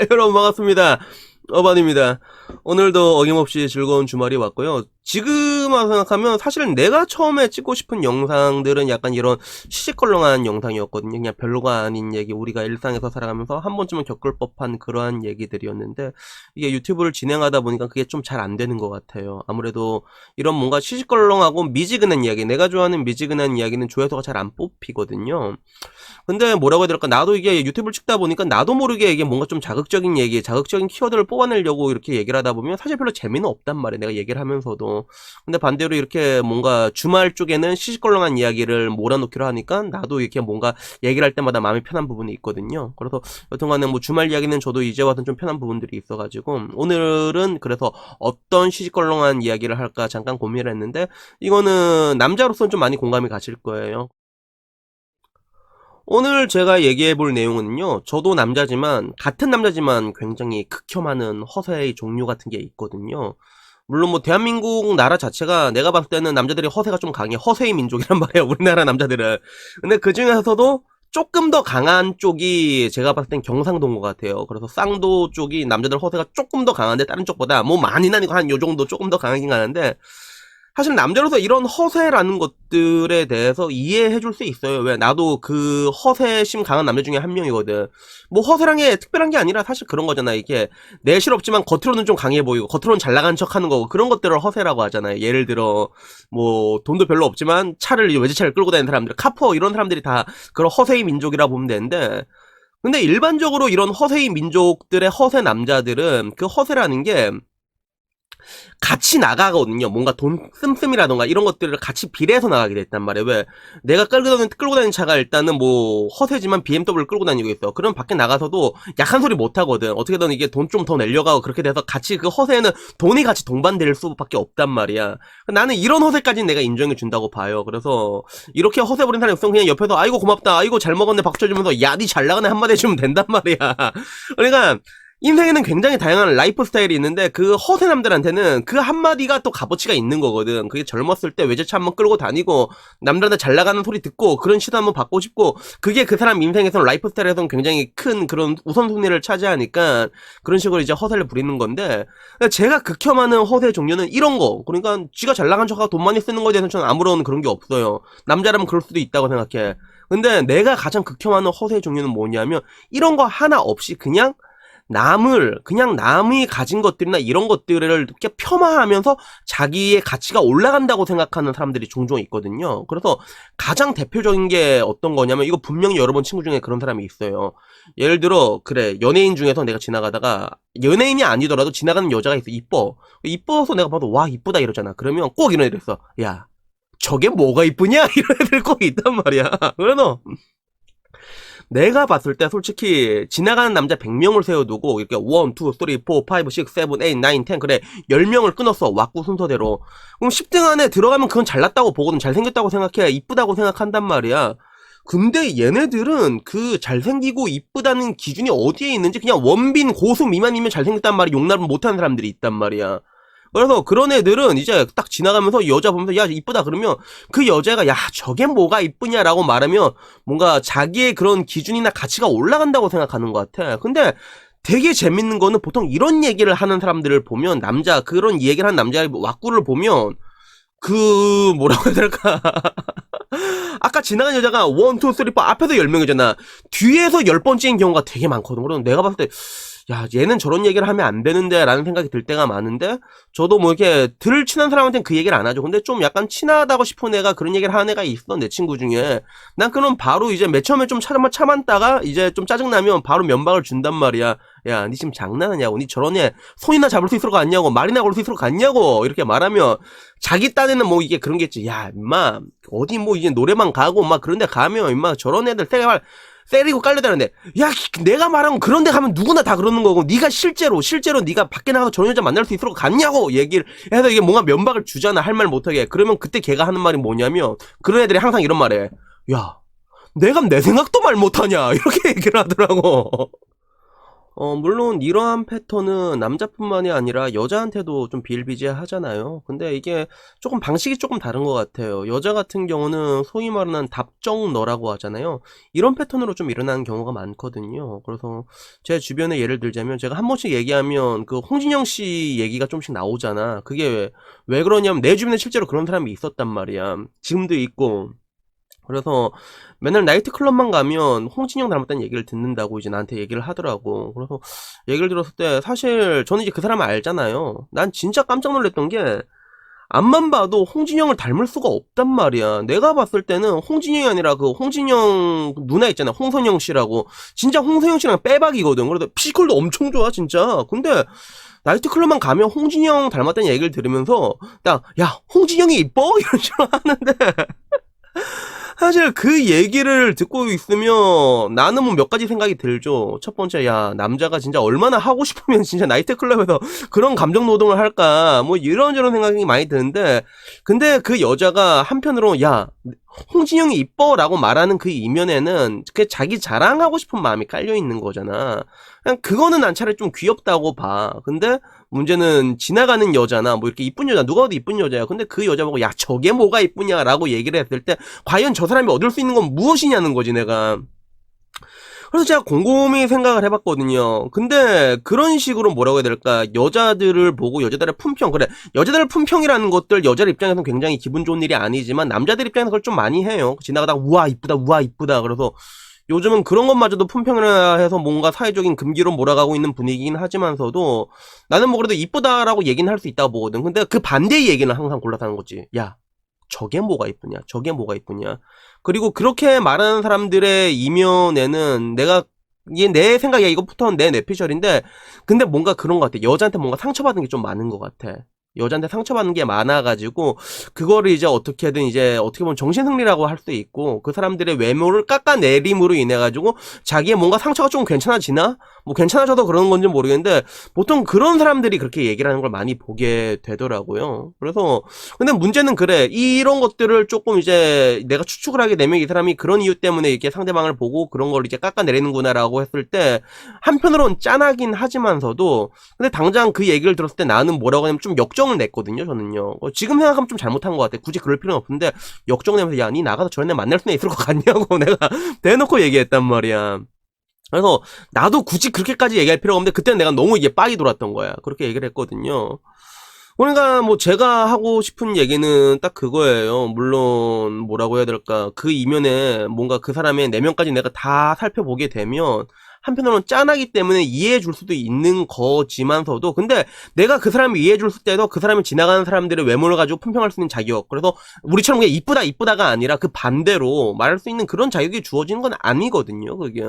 여러분 반갑습니다. 어반입니다. 오늘도 어김없이 즐거운 주말이 왔고요. 지금 와서 생각하면 사실 내가 처음에 찍고 싶은 영상들은 약간 이런 시시껄렁한 영상이었거든요. 그냥 별로가 아닌 얘기, 우리가 일상에서 살아가면서 한 번쯤은 겪을 법한 그러한 얘기들이었는데 이게 유튜브를 진행하다 보니까 그게 좀 잘 안 되는 것 같아요. 아무래도 이런 뭔가 시시껄렁하고 미지근한 이야기, 내가 좋아하는 미지근한 이야기는 조회수가 잘 안 뽑히거든요. 근데 뭐라고 해야 될까? 나도 이게 유튜브를 찍다 보니까 나도 모르게 이게 뭔가 좀 자극적인 얘기, 자극적인 키워드를 뽑아 내려고 이렇게 얘기를 하다 보면 사실 별로 재미는 없단 말이에요. 내가 얘기를 하면서도. 근데 반대로 이렇게 뭔가 주말 쪽에는 시시껄렁한 이야기를 몰아놓기로 하니까 나도 이렇게 뭔가 얘기를 할 때마다 마음이 편한 부분이 있거든요. 그래서 여튼간에 뭐 주말 이야기는 저도 이제 와서 좀 편한 부분들이 있어가지고 오늘은 그래서 어떤 시시껄렁한 이야기를 할까 잠깐 고민을 했는데 이거는 남자로서는 좀 많이 공감이 가실 거예요. 오늘 제가 얘기해 볼 내용은요, 저도 남자지만, 같은 남자지만 굉장히 극혐하는 허세의 종류 같은 게 있거든요. 물론 뭐, 대한민국 나라 자체가 내가 봤을 때는 남자들이 허세가 좀 강해. 허세의 민족이란 말이에요, 우리나라 남자들은. 근데 그 중에서도 조금 더 강한 쪽이 제가 봤을 땐 경상도인 것 같아요. 그래서 쌍도 쪽이 남자들 허세가 조금 더 강한데, 다른 쪽보다, 뭐 많이는 아니고 한 요 정도 조금 더 강하긴 하는데, 사실 남자로서 이런 허세라는 것들에 대해서 이해해 줄 수 있어요. 왜? 나도 그 허세심 강한 남자 중에 한 명이거든. 뭐 허세란 게 특별한 게 아니라 사실 그런 거잖아. 이게 내실 없지만 겉으로는 좀 강해 보이고 겉으로는 잘 나간 척 하는 거고 그런 것들을 허세라고 하잖아요. 예를 들어 뭐 돈도 별로 없지만 차를 외제차를 끌고 다니는 사람들, 카퍼 이런 사람들이 다 그런 허세의 민족이라 보면 되는데 근데 일반적으로 이런 허세의 민족들의 허세 남자들은 그 허세라는 게 같이 나가거든요. 뭔가 돈 씀씀이라던가 이런 것들을 같이 비례해서 나가게 됐단 말이에요. 왜? 내가 끌고 다니는, 끌고 다니는 차가 일단은 뭐 허세지만 BMW를 끌고 다니고 있어. 그럼 밖에 나가서도 약한 소리 못 하거든. 어떻게든 이게 돈 좀 더 내려고 하고 그렇게 돼서 같이 그 허세에는 돈이 같이 동반될 수밖에 없단 말이야. 나는 이런 허세까지는 내가 인정해 준다고 봐요. 그래서 이렇게 허세 부린 사람이 없으면 그냥 옆에서 아이고 고맙다. 아이고 잘 먹었네 박수 쳐주면서 야 니 잘 나가네 한마디 해주면 된단 말이야. 그러니까 인생에는 굉장히 다양한 라이프 스타일이 있는데 그 허세남들한테는 그 한마디가 또 값어치가 있는 거거든. 그게 젊었을 때 외제차 한번 끌고 다니고 남들한테 잘 나가는 소리 듣고 그런 시도 한번 받고 싶고 그게 그 사람 인생에서는 라이프 스타일에서는 굉장히 큰 그런 우선순위를 차지하니까 그런 식으로 이제 허세를 부리는 건데 제가 극혐하는 허세 종류는 이런 거. 그러니까 지가 잘 나간 척하고 돈 많이 쓰는 거에 대해서는 저는 아무런 그런 게 없어요. 남자라면 그럴 수도 있다고 생각해. 근데 내가 가장 극혐하는 허세 종류는 뭐냐면 이런 거 하나 없이 그냥 남을 그냥 남이 가진 것들이나 이런 것들을 이렇게 폄하하면서 자기의 가치가 올라간다고 생각하는 사람들이 종종 있거든요. 그래서 가장 대표적인 게 어떤 거냐면 이거 분명히 여러분 친구 중에 그런 사람이 있어요. 예를 들어 그래 연예인 중에서 내가 지나가다가 연예인이 아니더라도 지나가는 여자가 있어 이뻐 이뻐서 내가 봐도 와 이쁘다 이러잖아. 그러면 꼭 이런 애들 있어. 야 저게 뭐가 이쁘냐 이런 애들 꼭 있단 말이야. 그래서 내가 봤을 때 솔직히 지나가는 남자 100명을 세워두고 이렇게 1, 2, 3, 4, 5, 6, 7, 8, 9, 10 그래. 10명을 끊었어 왁구 순서대로. 그럼 10등 안에 들어가면 그건 잘났다고 보거든. 잘생겼다고 생각해. 이쁘다고 생각한단 말이야. 근데 얘네들은 그 잘생기고 이쁘다는 기준이 어디에 있는지 그냥 원빈 고수 미만이면 잘생겼단 말이 용납을 못하는 사람들이 있단 말이야 그래서 그런 애들은 이제 딱 지나가면서 여자 보면서 야 이쁘다 그러면 그 여자가 야 저게 뭐가 이쁘냐라고 말하면 뭔가 자기의 그런 기준이나 가치가 올라간다고 생각하는 것 같아. 근데 되게 재밌는 거는 보통 이런 얘기를 하는 사람들을 보면 남자 그런 얘기를 하는 남자의 왁구를 보면 그 뭐라고 해야 될까? 아까 지나간 여자가 원, 투, 쓰리, 포 앞에서 10명이잖아. 뒤에서 10번째인 경우가 되게 많거든. 그럼 내가 봤을 때 야, 얘는 저런 얘기를 하면 안 되는데, 라는 생각이 들 때가 많은데, 저도 뭐 이렇게 들 친한 사람한테는 그 얘기를 안 하죠. 근데 좀 약간 친하다고 싶은 애가 그런 얘기를 하는 애가 있어, 내 친구 중에. 난 그럼 바로 이제 맨 처음에 좀 참아, 참았다가, 이제 좀 짜증 나면 바로 면박을 준단 말이야. 야, 니 지금 장난하냐고. 니 저런 애 손이나 잡을 수 있을 것 같냐고. 말이나 걸 수 있을 것 같냐고. 이렇게 말하면, 자기 딴에는 뭐 이게 그런 게 있지. 야, 임마, 어디 뭐 이제 노래방 가고, 막 그런 데 가면, 임마, 저런 애들 세가 때리고 깔려다는데 야 내가 말한 건 그런 데 가면 누구나 다 그러는 거고 네가 실제로 실제로 네가 밖에 나가서 저런 여자 만날 수 있을 것 같냐고 얘기를 해서 이게 뭔가 면박을 주잖아 할 말 못하게. 그러면 그때 걔가 하는 말이 뭐냐면 그런 애들이 항상 이런 말해. 야 내가 내 생각도 말 못하냐? 이렇게 얘기를 하더라고 어, 물론 이러한 패턴은 남자뿐만이 아니라 여자한테도 좀 비일비재하잖아요. 근데 이게 조금 방식이 조금 다른 것 같아요. 여자 같은 경우는 소위 말하는 답정너라고 하잖아요. 이런 패턴으로 좀 일어나는 경우가 많거든요. 그래서 제 주변에 예를 들자면 제가 한 번씩 얘기하면 그 홍진영 씨 얘기가 좀씩 나오잖아. 그게 왜, 왜 그러냐면 내 주변에 실제로 그런 사람이 있었단 말이야. 지금도 있고. 그래서 맨날 나이트클럽만 가면 홍진영 닮았다는 얘기를 듣는다고 이제 나한테 얘기를 하더라고. 그래서 얘기를 들었을 때 사실 저는 이제 그 사람을 알잖아요. 난 진짜 깜짝 놀랐던 게 앞만 봐도 홍진영을 닮을 수가 없단 말이야. 내가 봤을 때는 홍진영이 아니라 그 홍진영 누나 있잖아. 홍선영 씨라고. 진짜 홍선영 씨랑 빼박이거든. 그래서 피지컬도 엄청 좋아, 진짜. 근데 나이트클럽만 가면 홍진영 닮았다는 얘기를 들으면서 딱, 야, 홍진영이 이뻐? 이런 식으로 하는데 사실 그 얘기를 듣고 있으면 나는 뭐 몇 가지 생각이 들죠. 첫 번째, 야, 남자가 진짜 얼마나 하고 싶으면 진짜 나이트클럽에서 그런 감정 노동을 할까. 뭐 이런저런 생각이 많이 드는데, 근데 그 여자가 한편으로, 야, 홍진영이 이뻐라고 말하는 그 이면에는 그 자기 자랑하고 싶은 마음이 깔려 있는 거잖아. 그냥 그거는 난 차라리 좀 귀엽다고 봐. 근데 문제는 지나가는 여자나 뭐 이렇게 이쁜 여자 누가 봐도 이쁜 여자야. 근데 그 여자 보고 야 저게 뭐가 이쁘냐라고 얘기를 했을 때 과연 저 사람이 얻을 수 있는 건 무엇이냐는 거지 내가. 그래서 제가 곰곰이 생각을 해봤거든요. 근데 그런 식으로 뭐라고 해야 될까? 여자들을 보고 여자들의 품평, 그래. 여자들의 품평이라는 것들 여자들 입장에서는 굉장히 기분 좋은 일이 아니지만 남자들 입장에서 그걸 좀 많이 해요. 지나가다가 우와 이쁘다, 우와 이쁘다. 그래서 요즘은 그런 것마저도 품평이라 해서 뭔가 사회적인 금기로 몰아가고 있는 분위기긴 하지만서도 나는 뭐 그래도 이쁘다라고 얘기는 할 수 있다고 보거든. 근데 그 반대의 얘기는 항상 골라서 하는 거지. 야, 저게 뭐가 이쁘냐? 저게 뭐가 이쁘냐? 그리고 그렇게 말하는 사람들의 이면에는 내가 이게 내 생각이야. 이거 부터는 내 뇌피셜인데 근데 뭔가 그런 것 같아. 여자한테 뭔가 상처받은 게 좀 많은 것 같아. 여자한테 상처받는 게 많아가지고 그거를 이제 어떻게든 이제 어떻게 보면 정신승리라고 할수 있고 그 사람들의 외모를 깎아내림으로 인해 가지고 자기의 뭔가 상처가 좀 괜찮아지나 뭐 괜찮아져도 그런 건지 모르겠는데 보통 그런 사람들이 그렇게 얘기를 하는 걸 많이 보게 되더라고요. 그래서 근데 문제는 그래. 이런 것들을 조금 이제 내가 추측을 하게 되면 이 사람이 그런 이유 때문에 이렇게 상대방을 보고 그런 걸 이제 깎아내리는구나라고 했을 때 한편으로는 짠하긴 하지만서도 근데 당장 그 얘기를 들었을 때 나는 뭐라고 하냐면 좀 역정을 냈거든요 저는요. 어, 지금 생각하면 좀 잘못한 것 같아 굳이 그럴 필요는 없는데 역정 내면서 야 니 나가서 저런 애 만날 수는 있을 것 같냐고 내가 대놓고 얘기했단 말이야 그래서 나도 굳이 그렇게까지 얘기할 필요가 없는데 그때는 내가 너무 이게 빡이 돌았던 거야. 그렇게 얘기를 했거든요. 그러니까 뭐 제가 하고 싶은 얘기는 딱 그거예요. 물론 뭐라고 해야 될까. 그 이면에 뭔가 그 사람의 내면까지 내가 다 살펴보게 되면 한편으로는 짠하기 때문에 이해해 줄 수도 있는 거지만서도 근데 내가 그 사람을 이해해 줄 때도 그 사람이 지나가는 사람들의 외모를 가지고 품평할 수 있는 자격. 그래서 우리처럼 그냥 이쁘다 이쁘다가 아니라 그 반대로 말할 수 있는 그런 자격이 주어지는 건 아니거든요 그게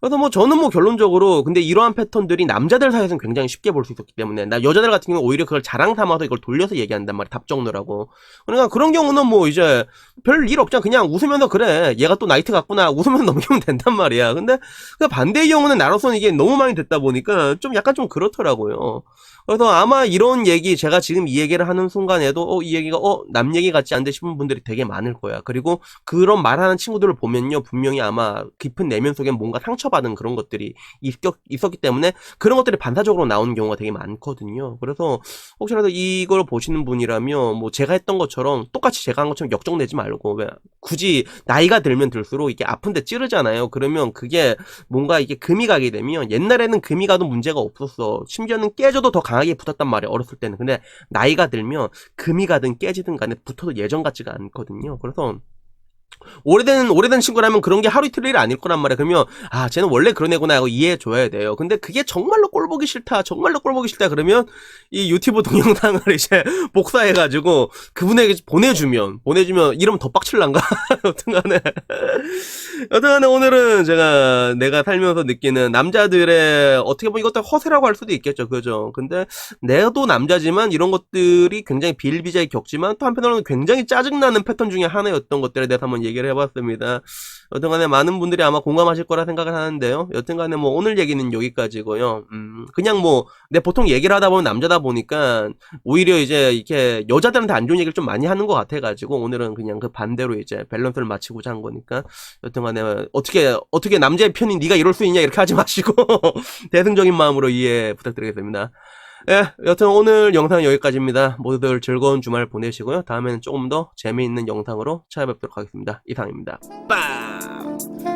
그래서 뭐 저는 뭐 결론적으로 근데 이러한 패턴들이 남자들 사이에서는 굉장히 쉽게 볼 수 있었기 때문에 나 여자들 같은 경우는 오히려 그걸 자랑 삼아서 이걸 돌려서 얘기한단 말이야 답정너라고. 그러니까 그런 경우는 뭐 이제 별 일 없잖아 그냥 웃으면서 그래 얘가 또 나이트 갔구나 웃으면서 넘기면 된단 말이야 근데 그 반대의 경우는 나로서는 이게 너무 많이 됐다 보니까 좀 약간 좀 그렇더라고요 그래서 아마 이런 얘기 제가 지금 이 얘기를 하는 순간에도 어, 이 얘기가 어, 남 얘기 같지 않대 싶은 분들이 되게 많을 거야. 그리고 그런 말하는 친구들을 보면요. 분명히 아마 깊은 내면 속에 뭔가 상처받은 그런 것들이 있었, 있었기 때문에 그런 것들이 반사적으로 나오는 경우가 되게 많거든요. 그래서 혹시라도 이걸 보시는 분이라면 뭐 제가 했던 것처럼 똑같이 제가 한 것처럼 역정내지 말고 왜 굳이 나이가 들면 들수록 이게 아픈데 찌르잖아요. 그러면 그게 뭔가 이게 금이 가게 되면 옛날에는 금이 가도 문제가 없었어. 심지어는 깨져도 더 강하게 붙었단 말이야 어렸을 때는 근데 나이가 들면 금이 가든 깨지든 간에 붙어도 예전 같지가 않거든요 그래서 오래된 오래된 친구라면 그런 게 하루 이틀 일 아닐 거란 말이야. 그러면 아 쟤는 원래 그런 애구나 하고 이해해 줘야 돼요. 근데 그게 정말로 꼴 보기 싫다, 정말로 꼴 보기 싫다 그러면 이 유튜브 동영상을 이제 복사해 가지고 그분에게 보내주면 보내주면 이러면 더 빡칠란가? 여튼간에 여튼간에 오늘은 제가 내가 살면서 느끼는 남자들의 어떻게 보면 이것도 허세라고 할 수도 있겠죠, 그죠? 근데 내도 남자지만 이런 것들이 굉장히 비일비재하게 겪지만 또 한편으로는 굉장히 짜증 나는 패턴 중에 하나였던 것들에 대해서 한번 얘기를 해봤습니다. 여튼간에 많은 분들이 아마 공감하실 거라 생각을 하는데요. 여튼간에 뭐 오늘 얘기는 여기까지고요. 음. 음, 그냥 뭐, 내 보통 얘기를 하다 보면 남자다 보니까, 오히려 이제 이렇게 여자들한테 안 좋은 얘기를 좀 많이 하는 것 같아가지고, 오늘은 그냥 그 반대로 이제 밸런스를 맞추고자 한 거니까, 여튼 간에, 어떻게, 어떻게 남자의 편이 네가 이럴 수 있냐, 이렇게 하지 마시고, 대승적인 마음으로 이해 부탁드리겠습니다. 예, 여튼 오늘 영상은 여기까지입니다. 모두들 즐거운 주말 보내시고요. 다음에는 조금 더 재미있는 영상으로 찾아뵙도록 하겠습니다. 이상입니다. 빵!